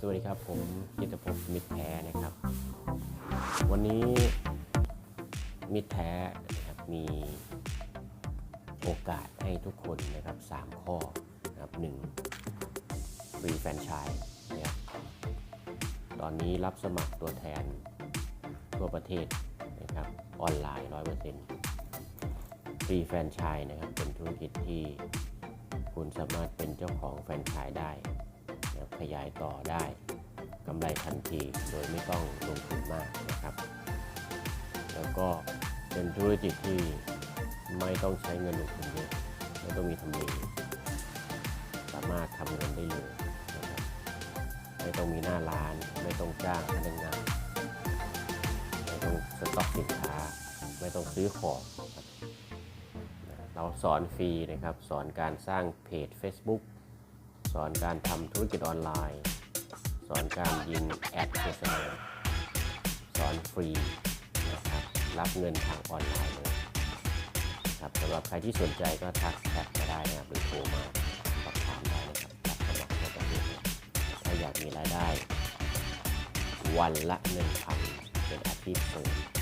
สวัสดีครับ ผมกิตภพมิตรแท้นะครับ วันนี้มิตรแท้นะครับมีโอกาสให้ทุกคนนะครับสามข้อนะครับหนึ่งฟรีแฟรนไชส์นะครับตอนนี้รับสมัครตัวแทนทั่วประเทศนะครับออนไลน์ 100%ฟรีแฟรนไชส์นะครับเป็นธุรกิจที่คุณสามารถเป็นเจ้าของแฟรนไชส์ได้ นะขยายต่อได้กำไรทันทีโดยไม่ต้องลงทุนมากนะครับ แล้วก็เป็นธุรกิจที่ไม่ต้องใช้เงินลงทุนเยอะไม่ต้องมีทำเลสามารถทำเงินได้เลยนะครับไม่ต้องมีหน้าร้านไม่ต้องจ้างพนักงานไม่ต้องสต็อกสินค้า ไม่ต้องซื้อของเราสอนฟรีนะครับ สอนการสร้างเพจ Facebook อนการทำธุรกิจออนไลน์ สอนการยิงแอดโฆษณาสอนฟรีนะครับรับเงินทางออนไลน์เลยครับสำหรับใครที่สนใจก็ทักแชทมาได้นะครับหรือโทรมาสอบถามได้นะครับรับสมัครในประเทศนี้ถ้าอยากมีรายได้ วันละเงินพันเป็นอาชีพเสริม